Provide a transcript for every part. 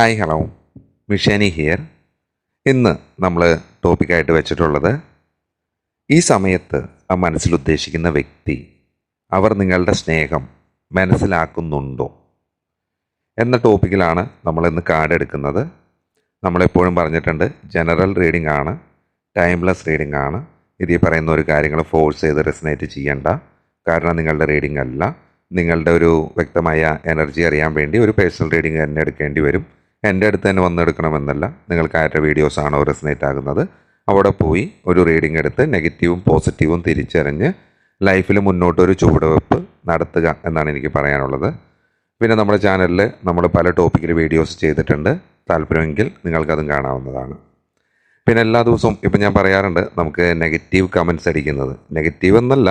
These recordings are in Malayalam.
Hi hello. മിഷാനി ഹിയർ. ഇന്ന് നമ്മൾ ടോപ്പിക്കായിട്ട് വെച്ചിട്ടുള്ളത് ഈ സമയത്ത് ആ മനസ്സിൽ ഉദ്ദേശിക്കുന്ന വ്യക്തി അവർ നിങ്ങളുടെ സ്നേഹം മനസ്സിലാക്കുന്നുണ്ടോ എന്ന ടോപ്പിക്കിലാണ് നമ്മൾ ഇന്ന് കാർഡ് എടുക്കുന്നത്. നമ്മളെപ്പോഴും പറഞ്ഞിട്ടുണ്ട് ജനറൽ റീഡിംഗ് ആണ് ടൈംലെസ് റീഡിംഗ് ആണ്. ഇതിൽ പറയുന്ന ഒരു കാര്യങ്ങൾ ഫോഴ്സ് ചെയ്ത് റെസിനേറ്റ് ചെയ്യേണ്ട. കാരണം നിങ്ങളുടെ റീഡിംഗ് അല്ല. നിങ്ങളുടെ ഒരു വ്യക്തമായ എനർജി അറിയാൻ വേണ്ടി ഒരു പേഴ്സണൽ റീഡിംഗ് തന്നെ എടുക്കേണ്ടി വരും. എന്റെ അടുത്ത് തന്നെ വന്നെടുക്കണമെന്നല്ല നിങ്ങൾക്ക് ആരുടെ വീഡിയോസാണോ റെസിനേറ്റ് ആകുന്നത്. അവിടെ പോയി ഒരു റീഡിംഗ് എടുത്ത് നെഗറ്റീവും പോസിറ്റീവും തിരിച്ചറിഞ്ഞ് ലൈഫിൽ മുന്നോട്ടൊരു ചുവടുവെപ്പ് നടത്തുക എന്നാണ് എനിക്ക് പറയാനുള്ളത്. പിന്നെ നമ്മുടെ ചാനലിൽ നമ്മൾ പല ടോപ്പിക്കിൽ വീഡിയോസ് ചെയ്തിട്ടുണ്ട്. താല്പര്യമെങ്കിൽ നിങ്ങൾക്കതും കാണാവുന്നതാണ്. പിന്നെ എല്ലാ ദിവസവും ഇപ്പം ഞാൻ പറയാറുണ്ട് നമുക്ക് നെഗറ്റീവ് കമൻസ് അടിക്കുന്നത്. നെഗറ്റീവ് എന്നല്ല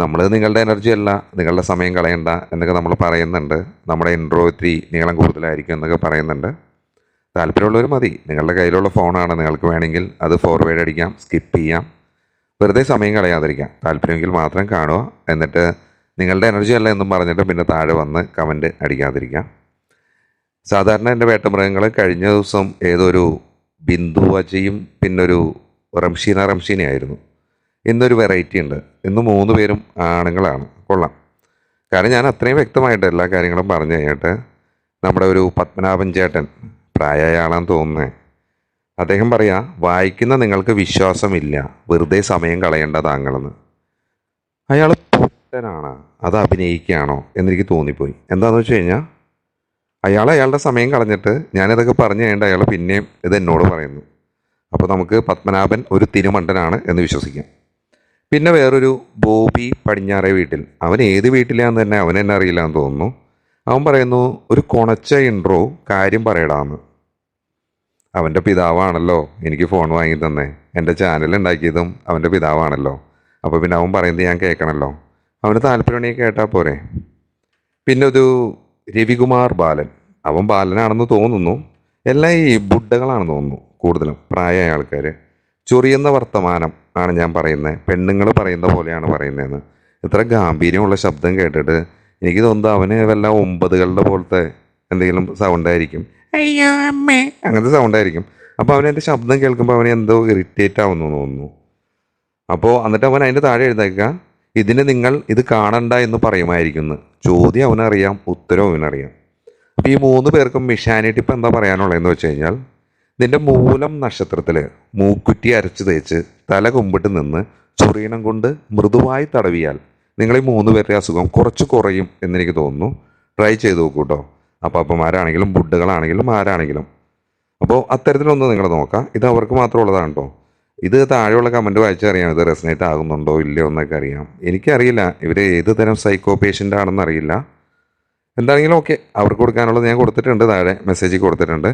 നമ്മൾ നിങ്ങളുടെ എനർജി അല്ല നിങ്ങളുടെ സമയം കളയണ്ട എന്നൊക്കെ നമ്മൾ പറയുന്നുണ്ട്. നമ്മുടെ ഇൻട്രോ ഇത്തിരി നീളം കൂടുതലായിരിക്കും എന്നൊക്കെ പറയുന്നുണ്ട്. താല്പര്യമുള്ളവർ മതി. നിങ്ങളുടെ കയ്യിലുള്ള ഫോണാണ് നിങ്ങൾക്ക് വേണമെങ്കിൽ അത് ഫോർവേഡ് അടിക്കാം സ്കിപ്പ് ചെയ്യാം. വെറുതെ സമയം കളയാതിരിക്കാം. താല്പര്യമെങ്കിൽ മാത്രം കാണുക. എന്നിട്ട് നിങ്ങളുടെ എനർജി അല്ല എന്നും പറഞ്ഞിട്ട് പിന്നെ താഴെ വന്ന് കമന്റ് അടിക്കാതിരിക്കാം. സാധാരണ എന്റെ വേട്ടമൃഗങ്ങൾ കഴിഞ്ഞ ദിവസം ഏതൊരു ബിന്ദു അജയും പിന്നൊരു റംഷീന റംഷീനയായിരുന്നു. ഇന്നൊരു വെറൈറ്റി ഉണ്ട്. ഇന്ന് മൂന്ന് പേരും ആണുങ്ങളാണ്. കൊള്ളാം. കാരണം ഞാൻ അത്രയും വ്യക്തമായിട്ട് എല്ലാ കാര്യങ്ങളും പറഞ്ഞു കഴിഞ്ഞിട്ട് നമ്മുടെ ഒരു പത്മനാഭൻ ചേട്ടൻ പ്രായമായ ആളാന്ന് തോന്നുന്നേ. അദ്ദേഹം പറയാ വായിക്കുന്ന നിങ്ങൾക്ക് വിശ്വാസമില്ല. വെറുതെ സമയം കളയേണ്ട താങ്കളെന്ന്. അയാൾ പൊട്ടനാണ് അത് അഭിനയിക്കുകയാണോ എന്നെനിക്ക് തോന്നിപ്പോയി. എന്താണെന്ന് വെച്ച് കഴിഞ്ഞാൽ അയാൾ അയാളുടെ സമയം കളഞ്ഞിട്ട് ഞാനിതൊക്കെ പറഞ്ഞു കഴിഞ്ഞിട്ട് അയാൾ പിന്നെയും ഇത് എന്നോട് പറയുന്നു. അപ്പോൾ നമുക്ക് പത്മനാഭൻ ഒരു തിരുമണ്ടനാണ് എന്ന് വിശ്വസിക്കാം. പിന്നെ വേറൊരു ബോബി പടിഞ്ഞാറേ വീട്ടിൽ. അവൻ ഏത് വീട്ടിലാന്ന് തന്നെ അവൻ എന്നെ അറിയില്ല എന്ന് തോന്നുന്നു. അവൻ പറയുന്നു ഒരു കുണച്ച ഇൻട്രോ കാര്യം പറയടാന്ന്. അവന്റെ പിതാവാണല്ലോ എനിക്ക് ഫോൺ വാങ്ങി തന്നേ. എന്റെ ചാനൽ ഉണ്ടാക്കിയതും അവന്റെ പിതാവാണല്ലോ. അപ്പോൾ പിന്നെ അവൻ പറയുന്നത് ഞാൻ കേൾക്കണമല്ലോ അവന് താല്പര്യമുണ്ടെങ്കിൽ കേട്ടാൽ പോരെ. പിന്നെ ഒരു രവികുമാർ ബാലൻ. അവൻ ബാലനാണെന്ന് തോന്നുന്നു. എല്ലാം ഈ ബുഡ്ഡകളാണെന്ന് തോന്നുന്നു കൂടുതലും പ്രായമായ ആൾക്കാർ ചൊറിയുന്ന വർത്തമാനം. ആണ് ഞാൻ പറയുന്നത്. പെണ്ണുങ്ങൾ പറയുന്ന പോലെയാണ് പറയുന്നതെന്ന്. ഇത്ര ഗാംഭീര്യമുള്ള ശബ്ദം കേട്ടിട്ട് എനിക്ക് തോന്നുന്നത് അവന് വല്ല ഒമ്പതുകളുടെ പോലത്തെ എന്തെങ്കിലും സൗണ്ട് ആയിരിക്കും. അയ്യോ അമ്മേ. അങ്ങനത്തെ സൗണ്ട് ആയിരിക്കും. അപ്പോൾ അവൻ എന്റെ ശബ്ദം കേൾക്കുമ്പോൾ അവന് എന്തോ ഇറിറ്റേറ്റ് ആവുന്നു തോന്നുന്നു. അപ്പോൾ എന്നിട്ട് അവൻ അതിന്റെ താഴെ എഴുതേക്കുക ഇതിന് നിങ്ങൾ ഇത് കാണണ്ട എന്ന് പറയുമായിരിക്കുന്നു. ചോദ്യം അവനറിയാം ഉത്തരവും അവനറിയാം. അപ്പോൾ ഈ മൂന്ന് പേർക്കും മിഷാനിട്ട് ഇപ്പം എന്താ പറയാനുള്ളതെന്ന് വെച്ച് കഴിഞ്ഞാൽ നിന്റെ മൂലം നക്ഷത്രത്തിൽ മൂക്കുറ്റി അരച്ചു തേച്ച് തല കുമ്പിട്ട് നിന്ന് ചൊറിയണം കൊണ്ട് മൃദുവായി തടവിയാൽ നിങ്ങളെ മൂന്ന് പേരുടെ അസുഖം കുറച്ച് കുറയും എന്നെനിക്ക് തോന്നുന്നു. ട്രൈ ചെയ്ത് നോക്കൂ കേട്ടോ അപ്പാപ്പന്മാരാണെങ്കിലും ബുഡുകളാണെങ്കിലും ആരാണെങ്കിലും. അപ്പോൾ അത്തരത്തിലൊന്ന് നിങ്ങൾ നോക്കാം. ഇത് അവർക്ക് മാത്രമുള്ളതാണ് കേട്ടോ ഇത് താഴെയുള്ള കമന്റ് വായിച്ചറിയാം ഇത് റെസനേറ്റ് ആകുന്നുണ്ടോ ഇല്ലയോ എന്നൊക്കെ അറിയാം. എനിക്കറിയില്ല. ഇവർ ഏത് തരം സൈക്കോ പേഷ്യന്റ് ആണെന്നറിയില്ല എന്താണെങ്കിലും ഓക്കെ അവർക്ക് കൊടുക്കാനുള്ളത് ഞാൻ കൊടുത്തിട്ടുണ്ട്. താഴെ മെസ്സേജ് കൊടുത്തിട്ടുണ്ട്.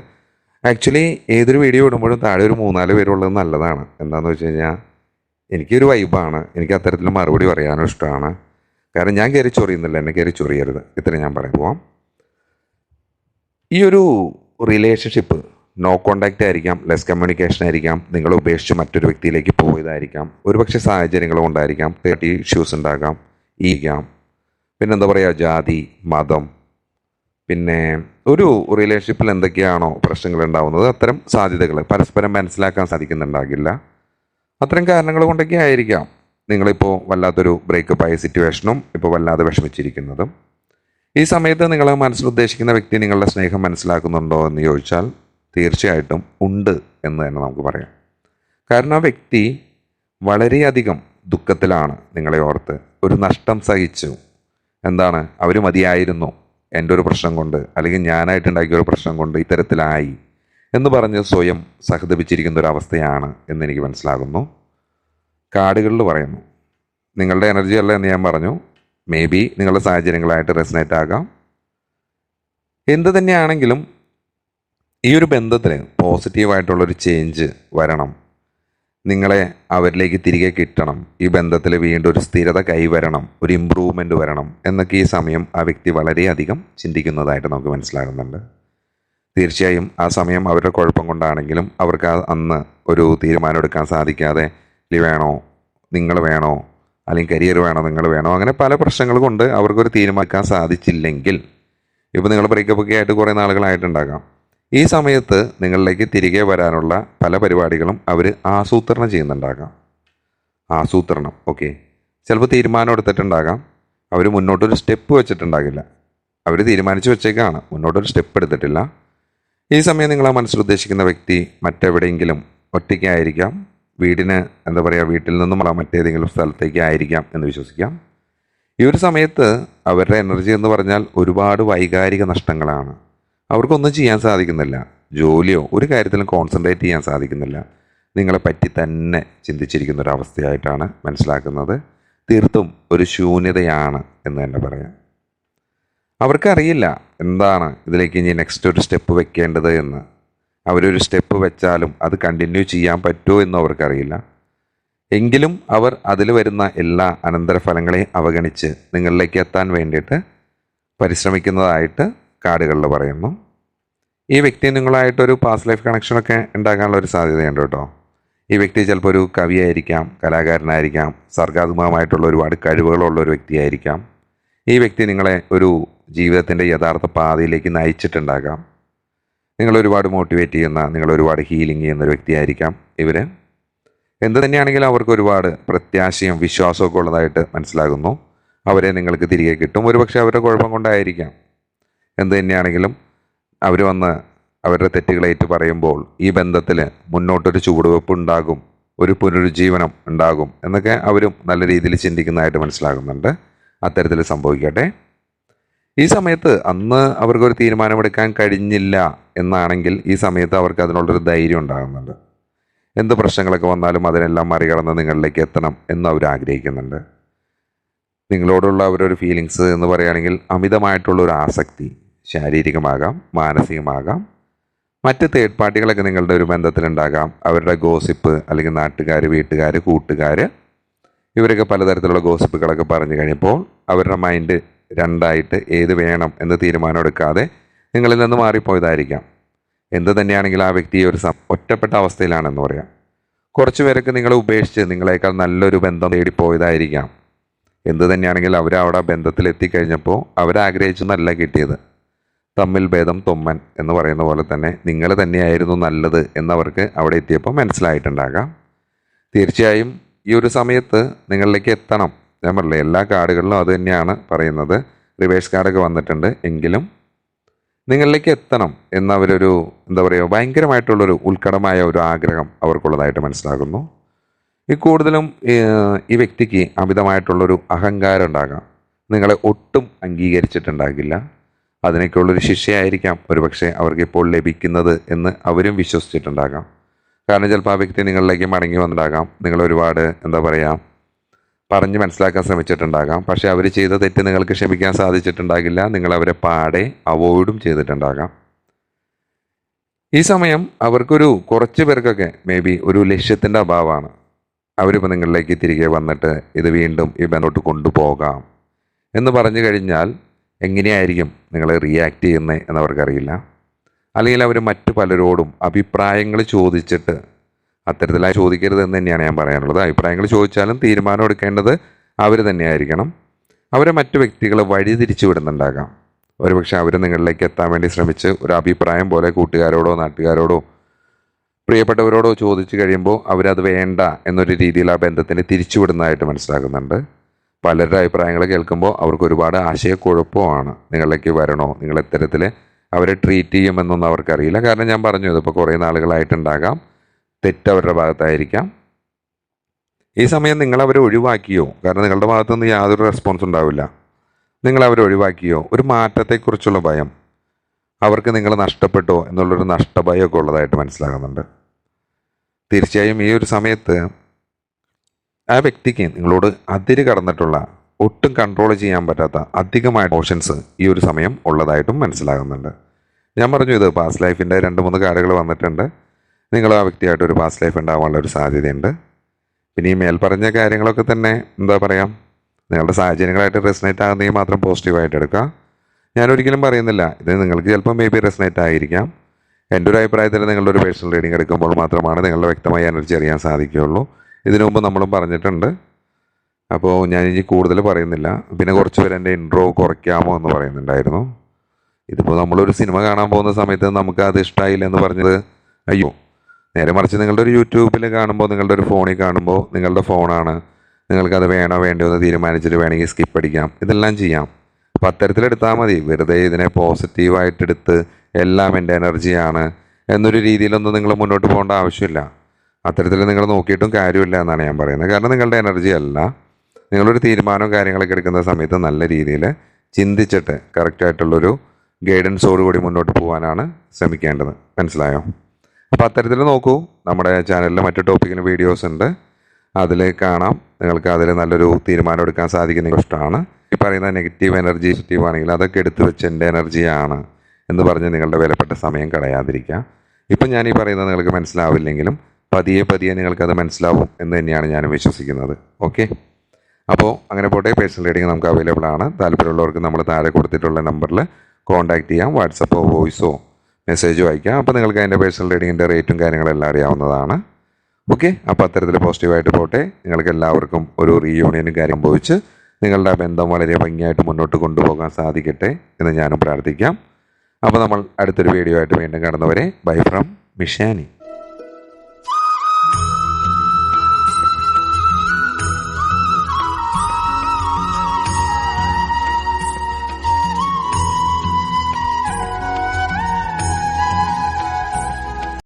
ആക്ച്വലി ഏതൊരു വീഡിയോ ഇടുമ്പോഴും താഴെ ഒരു മൂന്നാൽ പേരുള്ളത് നല്ലതാണ്. എന്താണെന്ന് വെച്ച് കഴിഞ്ഞാൽ എനിക്കൊരു വൈബാണ് എനിക്ക് അത്തരത്തിൽ മറുപടി പറയാനും ഇഷ്ടമാണ്. കാരണം ഞാൻ കയറി ചൊറിയുന്നില്ല. എന്നെ കയറി ചൊറിയരുത്. ഇത്ര ഞാൻ പറയാൻ പോവാം. ഈ ഒരു റിലേഷൻഷിപ്പ് നോ കോണ്ടാക്റ്റ് ആയിരിക്കാം ലെസ് കമ്മ്യൂണിക്കേഷൻ ആയിരിക്കാം നിങ്ങൾ ഉപേക്ഷിച്ച് മറ്റൊരു വ്യക്തിയിലേക്ക് പോയതായിരിക്കാം ഒരുപക്ഷെ സാഹചര്യങ്ങൾ കൊണ്ടായിരിക്കാം തേർട്ടി ഇഷ്യൂസ് ഉണ്ടാകാം ഈക്കാം പിന്നെന്താ പറയുക ജാതി മതം പിന്നെ ഒരു റിലേഷൻഷിപ്പിൽ എന്തൊക്കെയാണോ പ്രശ്നങ്ങൾ ഉണ്ടാവുന്നത് അത്തരം സാധ്യതകൾ പരസ്പരം മനസ്സിലാക്കാൻ സാധിക്കുന്നുണ്ടാകില്ല. അത്തരം കാരണങ്ങൾ കൊണ്ടൊക്കെ ആയിരിക്കാം നിങ്ങളിപ്പോൾ വല്ലാത്തൊരു ബ്രേക്കപ്പ് ആയ സിറ്റുവേഷനും ഇപ്പോൾ വല്ലാതെ വിഷമിച്ചിരിക്കുന്നതും. ഈ സമയത്ത് നിങ്ങൾ മനസ്സിൽ ഉദ്ദേശിക്കുന്ന വ്യക്തി നിങ്ങളുടെ സ്നേഹം മനസ്സിലാക്കുന്നുണ്ടോ എന്ന് ചോദിച്ചാൽ തീർച്ചയായിട്ടും ഉണ്ട് എന്ന് തന്നെ നമുക്ക് പറയാം. കാരണം ആ വ്യക്തി വളരെയധികം ദുഃഖത്തിലാണ് നിങ്ങളെ ഓർത്ത് ഒരു നഷ്ടം സഹിച്ചു. എന്താണ്? അവർ മതിയായിരുന്നു. എന്റെ ഒരു പ്രശ്നം കൊണ്ട് അല്ലെങ്കിൽ ഞാനായിട്ടുണ്ടാക്കിയ ഒരു പ്രശ്നം കൊണ്ട് ഇത്തരത്തിലായി എന്ന് പറഞ്ഞ് സ്വയം സഹതപിച്ചിരിക്കുന്ന ഒരു അവസ്ഥയാണ് എന്ന് എനിക്ക് മനസ്സിലാകുന്നു. കാർഡുകളിൽ പറയുന്നു നിങ്ങളുടെ എനർജി അല്ല എന്ന് ഞാൻ പറഞ്ഞു. മേ ബി നിങ്ങളുടെ സാഹചര്യങ്ങളായിട്ട് റെസിനേറ്റ് ആകാം. എന്ത് തന്നെയാണെങ്കിലും ഈ ഒരു ബന്ധത്തിൽ പോസിറ്റീവായിട്ടുള്ളൊരു ചേഞ്ച് വരണം. നിങ്ങളെ അവരിലേക്ക് തിരികെ കിട്ടണം. ഈ ബന്ധത്തിൽ വീണ്ടും ഒരു സ്ഥിരത കൈവരണം ഒരു ഇമ്പ്രൂവ്മെന്റ് വരണം എന്നൊക്കെ ഈ സമയം ആ വ്യക്തി വളരെയധികം ചിന്തിക്കുന്നതായിട്ട് നമുക്ക് മനസ്സിലാകുന്നുണ്ട്. തീർച്ചയായും ആ സമയം അവരുടെ കുഴപ്പം കൊണ്ടാണെങ്കിലും അവർക്ക് അന്ന് ഒരു തീരുമാനം എടുക്കാൻ സാധിക്കാതെ "ലി വേണോ നിങ്ങൾ വേണോ അല്ലെങ്കിൽ കരിയർ വേണോ നിങ്ങൾ വേണോ അങ്ങനെ പല പ്രശ്നങ്ങൾ കൊണ്ട് അവർക്കൊരു തീരുമാനിക്കാൻ സാധിച്ചില്ലെങ്കിൽ ഇപ്പോൾ നിങ്ങൾ ബ്രേക്കപ്പ് ഒക്കെ ആയിട്ട് കുറേ നാളുകളായിട്ടുണ്ടാകാം. ഈ സമയത്ത് നിങ്ങളിലേക്ക് തിരികെ വരാനുള്ള പല പരിപാടികളും അവർ ആസൂത്രണം ചെയ്യുന്നുണ്ടാകാം. ആസൂത്രണം ഓക്കെ ചിലപ്പോൾ തീരുമാനം എടുത്തിട്ടുണ്ടാകാം. അവർ മുന്നോട്ടൊരു സ്റ്റെപ്പ് വെച്ചിട്ടുണ്ടാകില്ല. അവർ തീരുമാനിച്ചു വെച്ചേക്കാണ്. മുന്നോട്ടൊരു സ്റ്റെപ്പ് എടുത്തിട്ടില്ല. ഈ സമയം നിങ്ങൾ ആ മനസ്സിൽ ഉദ്ദേശിക്കുന്ന വ്യക്തി മറ്റെവിടെയെങ്കിലും ഒറ്റയ്ക്കായിരിക്കാം വീടിന് എന്താ പറയുക വീട്ടിൽ നിന്നും മറ്റേതെങ്കിലും സ്ഥലത്തേക്ക് ആയിരിക്കാം എന്ന് വിശ്വസിക്കാം. ഈ ഒരു സമയത്ത് അവരുടെ എനർജി എന്ന് പറഞ്ഞാൽ ഒരുപാട് വൈകാരിക നഷ്ടങ്ങളാണ്. അവർക്കൊന്നും ചെയ്യാൻ സാധിക്കുന്നില്ല. ജോലിയോ ഒരു കാര്യത്തിലും കോൺസെൻട്രേറ്റ് ചെയ്യാൻ സാധിക്കുന്നില്ല. നിങ്ങളെ പറ്റി തന്നെ ചിന്തിച്ചിരിക്കുന്ന ഒരു അവസ്ഥയായിട്ടാണ് മനസ്സിലാക്കുന്നത്. തീർത്തും ഒരു ശൂന്യതയാണ് എന്ന് തന്നെ പറയാം. അവർക്കറിയില്ല എന്താണ് ഇതിലേക്ക് ഇനി നെക്സ്റ്റ് ഒരു സ്റ്റെപ്പ് വെക്കേണ്ടത് എന്ന്. അവരൊരു സ്റ്റെപ്പ് വെച്ചാലും അത് കണ്ടിന്യൂ ചെയ്യാൻ പറ്റുമോ എന്നും അവർക്കറിയില്ല. എങ്കിലും അവർ അതിൽ വരുന്ന എല്ലാ അനന്തരഫലങ്ങളെയും അവഗണിച്ച് നിങ്ങളിലേക്ക് എത്താൻ വേണ്ടിയിട്ട് പരിശ്രമിക്കുന്നതായിട്ട് കാർഡുകളിൽ പറയുന്നു. ഈ വ്യക്തി നിങ്ങളായിട്ടൊരു പാസ്റ്റ് ലൈഫ് കണക്ഷനൊക്കെ ഉണ്ടാകാനുള്ള ഒരു സാധ്യതയുണ്ട് കേട്ടോ. ഈ വ്യക്തി ചിലപ്പോൾ ഒരു കവിയായിരിക്കാം കലാകാരനായിരിക്കാം സർഗാത്മകമായിട്ടുള്ള ഒരുപാട് കഴിവുകളുള്ള ഒരു വ്യക്തിയായിരിക്കാം. ഈ വ്യക്തി നിങ്ങളെ ഒരു ജീവിതത്തിന്റെ യഥാർത്ഥ പാതയിലേക്ക് നയിച്ചിട്ടുണ്ടാകാം. നിങ്ങൾ ഒരുപാട് മോട്ടിവേറ്റ് ചെയ്യുന്ന നിങ്ങൾ ഒരുപാട് ഹീലിംഗ് ചെയ്യുന്ന ഒരു വ്യക്തിയായിരിക്കാം ഇവർ എന്ത് തന്നെയാണെങ്കിലും അവർക്ക് ഒരുപാട് പ്രത്യാശയും വിശ്വാസമൊക്കെ ഉള്ളതായിട്ട് മനസ്സിലാകുന്നു. അവരെ നിങ്ങൾക്ക് തിരികെ കിട്ടും. ഒരുപക്ഷെ അവരുടെ കുഴപ്പം കൊണ്ടായിരിക്കാം. എന്ത് തന്നെയാണെങ്കിലും അവർ വന്ന് അവരുടെ തെറ്റുകളേറ്റ് പറയുമ്പോൾ ഈ ബന്ധത്തിൽ മുന്നോട്ടൊരു ചുവടുവെപ്പ് ഉണ്ടാകും ഒരു പുനരുജ്ജീവനം ഉണ്ടാകും എന്നൊക്കെ അവരും നല്ല രീതിയിൽ ചിന്തിക്കുന്നതായിട്ട് മനസ്സിലാകുന്നുണ്ട്. അത്തരത്തിൽ സംഭവിക്കട്ടെ. ഈ സമയത്ത് അന്ന് അവർക്കൊരു തീരുമാനമെടുക്കാൻ കഴിഞ്ഞില്ല എന്നാണെങ്കിൽ ഈ സമയത്ത് അവർക്ക് അതിനുള്ളൊരു ധൈര്യം ഉണ്ടാകുന്നുണ്ട്. എന്ത് പ്രശ്നങ്ങളൊക്കെ വന്നാലും അതിനെല്ലാം മറികടന്ന് നിങ്ങളിലേക്ക് എത്തണം എന്ന് അവർ ആഗ്രഹിക്കുന്നുണ്ട്. നിങ്ങളോടുള്ള അവരൊരു ഫീലിങ്സ് എന്ന് പറയുകയാണെങ്കിൽ അമിതമായിട്ടുള്ള ഒരു ആസക്തി ശാരീരികമാകാം മാനസികമാകാം. മറ്റ് തേർഡ് പാർട്ടികളൊക്കെ നിങ്ങളുടെ ഒരു ബന്ധത്തിലുണ്ടാകാം. അവരുടെ ഗോസിപ്പ് അല്ലെങ്കിൽ നാട്ടുകാർ വീട്ടുകാർ കൂട്ടുകാർ ഇവരൊക്കെ പലതരത്തിലുള്ള ഗോസിപ്പുകളൊക്കെ പറഞ്ഞു കഴിഞ്ഞപ്പോൾ അവരുടെ മൈൻഡ് രണ്ടായിട്ട് ഏത് വേണം എന്ന് തീരുമാനം എടുക്കാതെ നിങ്ങളിൽ നിന്ന് മാറിപ്പോയതായിരിക്കാം. എന്ത് തന്നെയാണെങ്കിലും ആ വ്യക്തി ഒരു ഒറ്റപ്പെട്ട അവസ്ഥയിലാണെന്ന് പറയാം. കുറച്ച് പേരൊക്കെ നിങ്ങളെ ഉപേക്ഷിച്ച് നിങ്ങളെക്കാൾ നല്ലൊരു ബന്ധം തേടിപ്പോയതായിരിക്കാം. എന്ത് തന്നെയാണെങ്കിലും അവർ അവിടെ ബന്ധത്തിൽ എത്തിക്കഴിഞ്ഞപ്പോൾ അവരാഗ്രഹിച്ചൊന്നല്ല കിട്ടിയത്. തമ്മിൽ ഭേദം തൊമ്മൻ എന്ന് പറയുന്ന പോലെ തന്നെ നിങ്ങൾ തന്നെയായിരുന്നു നല്ലത് എന്നവർക്ക് അവിടെ എത്തിയപ്പോൾ മനസ്സിലായിട്ടുണ്ടാകാം. തീർച്ചയായും ഈ ഒരു സമയത്ത് നിങ്ങളിലേക്ക് എത്തണം. ഞാൻ പറഞ്ഞില്ലേ എല്ലാ കാർഡുകളിലും അത് തന്നെയാണ് പറയുന്നത്. റിവേഴ്സ് കാർഡൊക്കെ വന്നിട്ടുണ്ട് എങ്കിലും നിങ്ങളിലേക്ക് എത്തണം എന്നവരൊരു എന്താ പറയുക ഭയങ്കരമായിട്ടുള്ളൊരു ഉത്കടമായ ഒരു ആഗ്രഹം അവർക്കുള്ളതായിട്ട് മനസ്സിലാകുന്നു. ഈ കൂടുതലും ഈ വ്യക്തിക്ക് അമിതമായിട്ടുള്ളൊരു അഹങ്കാരം ഉണ്ടാകാം. നിങ്ങളെ ഒട്ടും അംഗീകരിച്ചിട്ടുണ്ടാകില്ല. അതിനൊക്കെയുള്ളൊരു ശിക്ഷയായിരിക്കാം. ഒരുപക്ഷെ അവർക്ക് ഇപ്പോൾ ലഭിക്കുന്നത് എന്ന് അവരും വിശ്വസിച്ചിട്ടുണ്ടാകാം. കാരണം ചിലപ്പോൾ ആ വ്യക്തി നിങ്ങളിലേക്ക് മടങ്ങി വന്നിട്ടാകാം നിങ്ങൾ ഒരുപാട് എന്താ പറയുക പറഞ്ഞ് മനസ്സിലാക്കാൻ ശ്രമിച്ചിട്ടുണ്ടാകാം. പക്ഷേ അവർ ചെയ്ത തെറ്റ് നിങ്ങൾക്ക് ക്ഷമിക്കാൻ സാധിച്ചിട്ടുണ്ടാകില്ല. നിങ്ങൾ അവരെ പാടെ അവോയ്ഡും ചെയ്തിട്ടുണ്ടാകാം. ഈ സമയം അവർക്കൊരു കുറച്ച് പേർക്കൊക്കെ മേ ബി ഒരു ലക്ഷ്യത്തിന്റെ അഭാവമാണ്. അവരിപ്പോൾ നിങ്ങളിലേക്ക് തിരികെ വന്നിട്ട് ഇത് വീണ്ടും ഈ ബന്ധോട്ട് കൊണ്ടുപോകാം എന്ന് പറഞ്ഞു കഴിഞ്ഞാൽ എങ്ങനെയായിരിക്കും നിങ്ങൾ റിയാക്ട് ചെയ്യുന്നത് എന്നവർക്കറിയില്ല. അല്ലെങ്കിൽ അവർ മറ്റു പലരോടും അഭിപ്രായങ്ങൾ ചോദിച്ചിട്ട് അത്തരത്തിലായി ചോദിക്കരുത് എന്ന് തന്നെയാണ് ഞാൻ പറയാനുള്ളത്. അഭിപ്രായങ്ങൾ ചോദിച്ചാലും തീരുമാനം എടുക്കേണ്ടത് അവർ തന്നെയായിരിക്കണം. അവരെ മറ്റു വ്യക്തികൾ വഴിതിരിച്ചു വിടുന്നുണ്ടാകാം. ഒരുപക്ഷെ അവർ നിങ്ങളിലേക്ക് എത്താൻ വേണ്ടി ശ്രമിച്ച് ഒരു അഭിപ്രായം പോലെ കൂട്ടുകാരോടോ നാട്ടുകാരോടോ പ്രിയപ്പെട്ടവരോടോ ചോദിച്ചു കഴിയുമ്പോൾ അവരത് വേണ്ട എന്നൊരു രീതിയിൽ ആ ബന്ധത്തിന് തിരിച്ചുവിടുന്നതായിട്ട് മനസ്സിലാക്കുന്നുണ്ട്. പലരുടെ അഭിപ്രായങ്ങൾ കേൾക്കുമ്പോൾ അവർക്ക് ഒരുപാട് ആശയക്കുഴപ്പമാണ്. നിങ്ങളിലേക്ക് വരണോ? നിങ്ങൾ ഇത്തരത്തിൽ അവരെ ട്രീറ്റ് ചെയ്യുമെന്നൊന്നും അവർക്കറിയില്ല. കാരണം ഞാൻ പറഞ്ഞു ഇതിപ്പോൾ കുറേ നാളുകളായിട്ടുണ്ടാകാം. തെറ്റ് അവരുടെ ഭാഗത്തായിരിക്കാം. ഈ സമയം നിങ്ങൾ അവരെ ഒഴിവാക്കിയോ? കാരണം നിങ്ങളുടെ ഭാഗത്തുനിന്ന് യാതൊരു റെസ്പോൺസ് ഉണ്ടാവില്ല. നിങ്ങൾ അവരെ ഒഴിവാക്കിയോ? ഒരു മാറ്റത്തെക്കുറിച്ചുള്ള ഭയം. അവർക്ക് നിങ്ങൾ നഷ്ടപ്പെട്ടോ? എന്നുള്ളൊരു നഷ്ടഭയമൊക്കെ ഉള്ളതായിട്ട് മനസ്സിലാകുന്നുണ്ട്. തീർച്ചയായും ഈ ഒരു സമയത്ത് ആ വ്യക്തിക്ക് നിങ്ങളോട് അതിര് കടന്നിട്ടുള്ള ഒട്ടും കൺട്രോൾ ചെയ്യാൻ പറ്റാത്ത അധികമായ ഓപ്ഷൻസ് ഈ ഒരു സമയം ഉള്ളതായിട്ടും മനസ്സിലാകുന്നുണ്ട്. ഞാൻ പറഞ്ഞു ഇത് പാസ്റ്റ് ലൈഫിന്റെ രണ്ട് മൂന്ന് കാര്യങ്ങൾ വന്നിട്ടുണ്ട്. നിങ്ങൾ ആ വ്യക്തിയായിട്ട് ഒരു പാസ്റ്റ് ലൈഫ് ഉണ്ടാവാനുള്ള ഒരു സാധ്യതയുണ്ട്. പിന്നെ ഈ മേൽപ്പറഞ്ഞ കാര്യങ്ങളൊക്കെ തന്നെ എന്താ പറയുക നിങ്ങളുടെ സാഹചര്യങ്ങളായിട്ട് റെസിനേറ്റ് ആകുന്നെങ്കിൽ മാത്രം പോസിറ്റീവായിട്ട് എടുക്കുക. ഞാൻ ഒരിക്കലും പറയുന്നില്ല ഇത് നിങ്ങൾക്ക് ചിലപ്പോൾ മേ ബി റെസിനേറ്റ് ആയിരിക്കാം. എന്റെ ഒരു അഭിപ്രായത്തിൽ നിങ്ങളുടെ ഒരു പേഴ്സണൽ റീഡിംഗ് എടുക്കുമ്പോൾ മാത്രമാണ് നിങ്ങളുടെ വ്യക്തമായ എനർജി അറിയാൻ സാധിക്കുകയുള്ളൂ. ഇതിനു മുമ്പ് നമ്മളും പറഞ്ഞിട്ടുണ്ട്. അപ്പോൾ ഞാൻ ഇനി കൂടുതൽ പറയുന്നില്ല. പിന്നെ കുറച്ച് പേര് എന്റെ ഇൻട്രോ കുറയ്ക്കാമോ എന്ന് പറയുന്നുണ്ടായിരുന്നു. ഇതിപ്പോൾ നമ്മളൊരു സിനിമ കാണാൻ പോകുന്ന സമയത്ത് നമുക്ക് അത് ഇഷ്ടമായില്ല എന്ന് പറഞ്ഞത് അയ്യോ. നേരെ മറിച്ച് നിങ്ങളുടെ ഒരു യൂട്യൂബിൽ കാണുമ്പോൾ നിങ്ങളുടെ ഒരു ഫോണിൽ കാണുമ്പോൾ നിങ്ങളുടെ ഫോണാണ്. നിങ്ങൾക്കത് വേണോ വേണ്ടോ എന്ന് തീരുമാനിച്ചിട്ട് വേണമെങ്കിൽ സ്കിപ്പ് അടിക്കാം. ഇതെല്ലാം ചെയ്യാം. അപ്പം അത്തരത്തിലെടുത്താൽ മതി. വെറുതെ ഇതിനെ പോസിറ്റീവായിട്ടെടുത്ത് എല്ലാം എന്റെ എനർജിയാണ് എന്നൊരു രീതിയിലൊന്നും നിങ്ങൾ മുന്നോട്ട് പോകേണ്ട ആവശ്യമില്ല. അത്തരത്തിൽ നിങ്ങൾ നോക്കിയിട്ടും കാര്യമില്ല എന്നാണ് ഞാൻ പറയുന്നത്. കാരണം നിങ്ങളുടെ എനർജി അല്ല. നിങ്ങളൊരു തീരുമാനവും കാര്യങ്ങളൊക്കെ എടുക്കുന്ന സമയത്ത് നല്ല രീതിയിൽ ചിന്തിച്ചിട്ട് കറക്റ്റായിട്ടുള്ളൊരു ഗൈഡൻസോട് കൂടി മുന്നോട്ട് പോകാനാണ് ശ്രമിക്കേണ്ടത്. മനസ്സിലായോ? അപ്പോൾ അത്തരത്തിൽ നോക്കൂ. നമ്മുടെ ചാനലിൽ മറ്റു ടോപ്പിക്കിന് വീഡിയോസ് ഉണ്ട്. അതിൽ കാണാം. നിങ്ങൾക്ക് അതിൽ നല്ലൊരു തീരുമാനം എടുക്കാൻ സാധിക്കുന്ന ഇഷ്ടമാണ്. ഈ പറയുന്ന നെഗറ്റീവ് എനർജി പോസിറ്റീവ് ആണെങ്കിൽ അതൊക്കെ എടുത്തു വെച്ച് എന്റെ എനർജിയാണ് എന്ന് പറഞ്ഞ് നിങ്ങളുടെ വിലപ്പെട്ട സമയം കളയാതിരിക്കുക. ഇപ്പം ഞാൻ ഈ പറയുന്നത് നിങ്ങൾക്ക് മനസ്സിലാവില്ലെങ്കിലും പതിയെ പതിയെ നിങ്ങൾക്കത് മനസ്സിലാവും എന്ന് തന്നെയാണ് ഞാൻ വിശ്വസിക്കുന്നത്. ഓക്കെ അപ്പോൾ അങ്ങനെ പോട്ടെ പേഴ്സണൽ റീഡിംഗ് നമുക്ക് അവൈലബിൾ ആണ്. താല്പര്യമുള്ളവർക്ക് നമ്മൾ താഴെ കൊടുത്തിട്ടുള്ള നമ്പറിൽ കോൺടാക്ട് ചെയ്യാം വാട്സപ്പോ വോയിസോ മെസ്സേജോ അയക്കാം. അപ്പോൾ നിങ്ങൾക്ക് അതിന്റെ പേഴ്സണൽ റീഡിങ്ങിന്റെ റേറ്റും കാര്യങ്ങളെല്ലാം അറിയാവുന്നതാണ്. ഓക്കെ അപ്പോൾ അത്തരത്തിൽ പോസിറ്റീവായിട്ട് പോട്ടെ. നിങ്ങൾക്ക് എല്ലാവർക്കും ഒരു റീയൂണിയനും കാര്യം സംഭവിച്ച് നിങ്ങളുടെ ബന്ധം വളരെ ഭംഗിയായിട്ട് മുന്നോട്ട് കൊണ്ടുപോകാൻ സാധിക്കട്ടെ എന്ന് ഞാനും പ്രാർത്ഥിക്കാം. അപ്പോൾ നമ്മൾ അടുത്തൊരു വീഡിയോ ആയിട്ട് വീണ്ടും കാണുന്നവരെ ബൈ ഫ്രം മിഷാനി